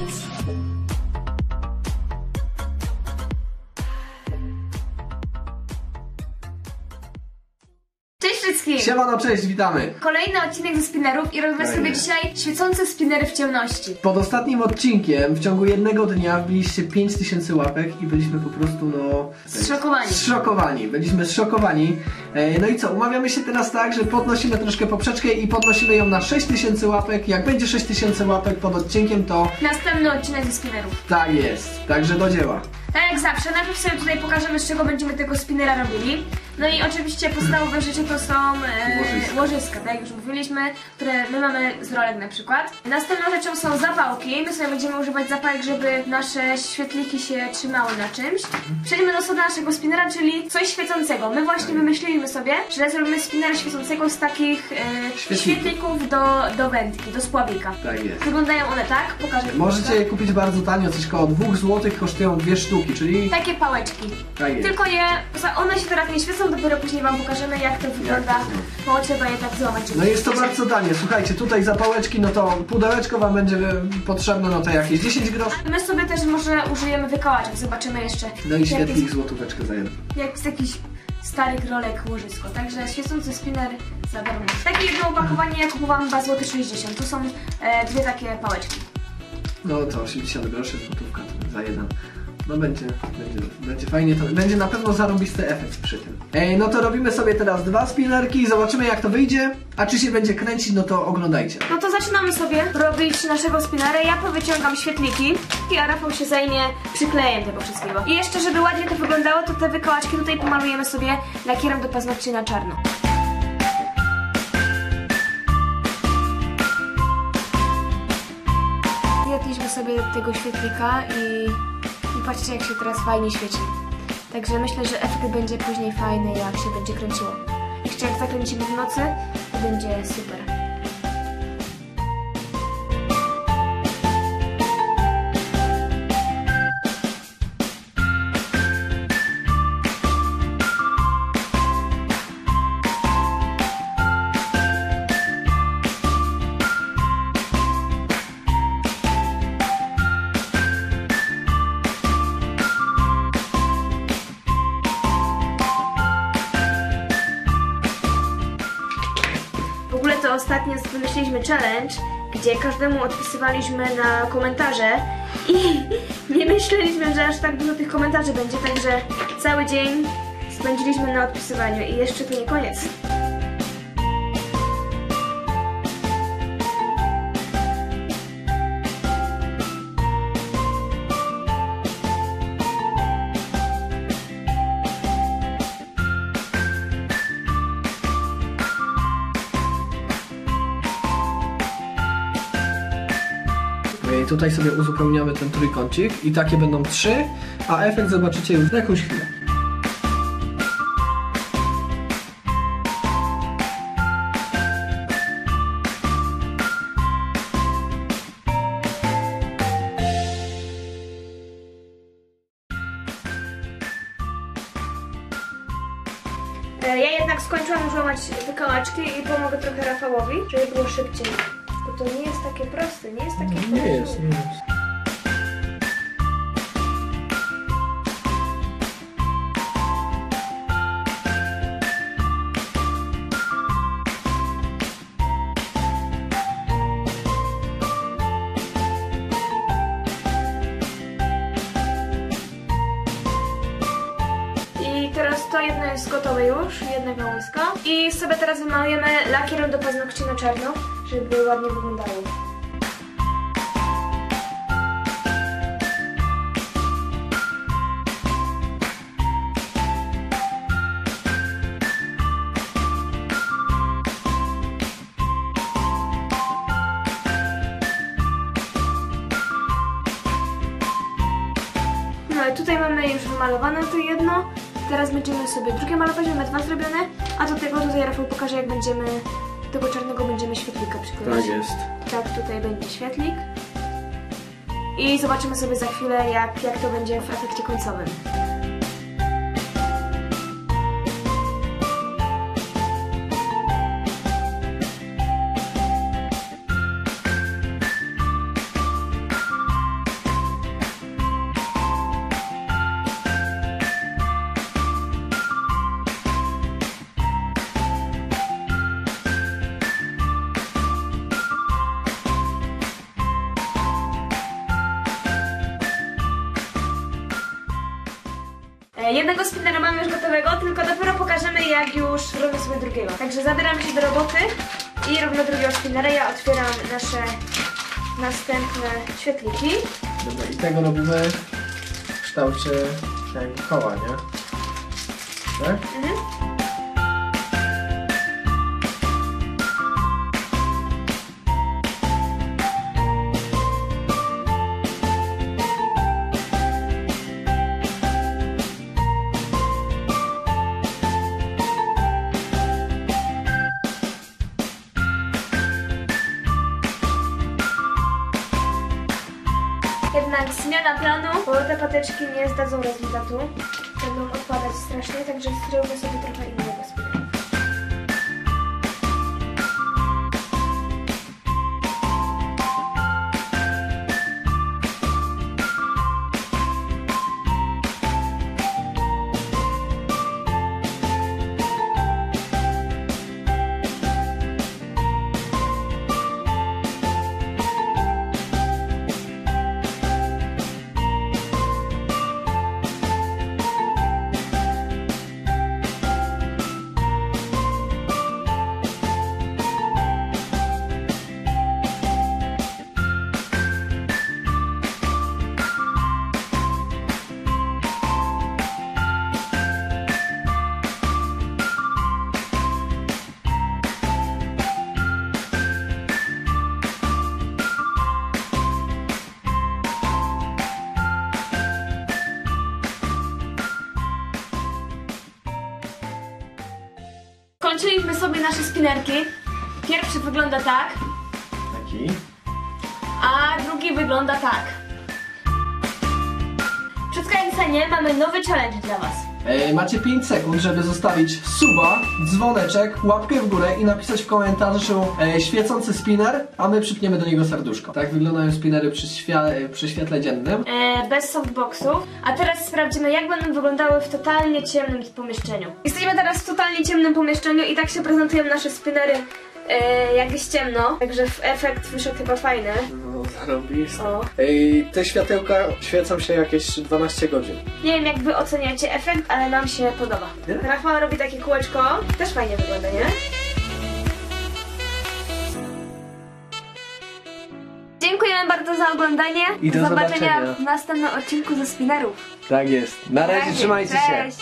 Cześć wszystkim! Siemano, cześć, witamy! Kolejny odcinek ze spinnerów i robimy sobie dzisiaj świecące spinnery w ciemności. Pod ostatnim odcinkiem w ciągu jednego dnia wbiliście 5000 łapek i byliśmy po prostu no... Zszokowani. Zszokowani, byliśmy zszokowani. E, No i co, umawiamy się teraz tak, że podnosimy troszkę poprzeczkę i podnosimy ją na 6000 łapek. Jak będzie 6000 łapek pod odcinkiem, to Następny odcinek ze spinnerów. tak jest. Także do dzieła. Tak jak zawsze, najpierw sobie tutaj pokażemy z czego będziemy tego spinnera robili. No i oczywiście podstawowe rzeczy to są e, Łożyska. tak jak już mówiliśmy, które my mamy z rolek na przykład. Następną rzeczą są zapałki. My sobie będziemy używać zapałek, żeby nasze świetliki się trzymały na czymś. Przejdźmy do sedna naszego spinnera, czyli coś świecącego. My właśnie wymyśliliśmy sobie, że zrobimy spinnera świecącego z takich e, Świetlików. do, do wędki, do spławika. Tak jest. Wyglądają one tak, pokażę. Możecie je kupić bardzo tanio, coś koło 2 zł kosztują dwie sztuki, czyli... Takie pałeczki. Tak jest. Tylko za- one się teraz nie świecą, dopiero później wam pokażemy jak to wygląda, bo trzeba je tak złamać. No jest to bardzo tanie. Słuchajcie, tutaj za pałeczki, no to pudełeczko wam będzie potrzebne, no to jakieś 10 groszy. My sobie też może użyjemy wykałaczek, zobaczymy jeszcze. No i jak świetlik jest- złotóweczkę za. Jak z jakichś starych rolek łożysko. Także świecący spinner za darmo. Takie jedno opakowanie ja kupowałam 2 zł 60. Tu są e, dwie takie pałeczki. No to 80 groszy, złotówka to za jeden. No będzie, będzie, będzie fajnie, to będzie na pewno zarąbisty efekt przy tym. Ej, no to robimy sobie teraz dwa spinnerki, zobaczymy jak to wyjdzie, a czy się będzie kręcić, no to oglądajcie. No to zaczynamy sobie robić naszego spinnera. Ja powyciągam świetliki, a Rafał się zajmie przyklejem tego wszystkiego. I jeszcze, żeby ładnie to wyglądało, to te wykałaczki tutaj pomalujemy sobie lakierem do paznokci na czarno. Zjedliśmy sobie tego świetlika i, i patrzcie jak się teraz fajnie świeci. Także myślę, że efekt będzie później fajny jak się będzie kręciło. Jeszcze jak zakręcimy w nocy, to będzie super. To ostatnio wymyśliliśmy challenge, gdzie każdemu odpisywaliśmy na komentarze i nie myśleliśmy, że aż tak dużo tych komentarzy będzie, także cały dzień spędziliśmy na odpisywaniu i jeszcze to nie koniec. Tutaj sobie uzupełniamy ten trójkącik i takie będą trzy, a efekt zobaczycie już za jakąś chwilę. E, Ja jednak skończyłam już łamać wykałaczki i pomogę trochę Rafałowi, żeby było szybciej. To nie jest takie proste, nie jest takie proste. nie jest. I teraz to jedno jest gotowe już, jedna gałązka. I sobie teraz wymalujemy lakierem do paznokci na czarno, żeby ładnie wyglądało. No i tutaj mamy już wymalowane to jedno. Teraz będziemy sobie drugie malować, mamy dwa zrobione, a do tego tutaj Rafał pokaże jak będziemy, tego czarnego będziemy świetlika przykładać. Tak jest. Tak, tutaj będzie świetlik. I zobaczymy sobie za chwilę jak, jak to będzie w efekcie końcowym. Jednego spinera mamy już gotowego, tylko dopiero pokażemy jak już robimy sobie drugiego. Także zabieramy się do roboty i robimy drugiego spinera. Ja otwieram nasze następne świetliki. Dobra, i tego robimy w kształcie jakby koła, nie? Tak? Mhm. Jednak zmiana planu, bo te patyczki nie zdadzą rezultatu. Będą odpadać strasznie, także zrobimy sobie trochę innego Kończyliśmy sobie nasze spinerki. Pierwszy wygląda tak, Taki. a drugi wygląda tak. Przed kręceniem mamy nowy challenge dla Was. E, macie 5 sekund, żeby zostawić suba, dzwoneczek, łapkę w górę i napisać w komentarzu e, świecący spinner, a my przypniemy do niego serduszko. Tak wyglądają spinery przy, e, przy świetle dziennym. E, bez softboxów. A teraz sprawdzimy, jak będą wyglądały w totalnie ciemnym pomieszczeniu. Jesteśmy teraz w totalnie ciemnym pomieszczeniu i tak się prezentują nasze spinery, e, jak jest ciemno. Także efekt wyszedł chyba fajny. O. Ej, te światełka świecą się jakieś 12 godzin. Nie wiem, jak wy oceniacie efekt, ale nam się podoba. Nie? Rafał robi takie kółeczko. Też fajnie wygląda, nie? Dziękujemy bardzo za oglądanie. I do zobaczenia zobaczenia. w następnym odcinku ze Spinnerów. Tak jest. Na razie, Cześć. trzymajcie się. Cześć.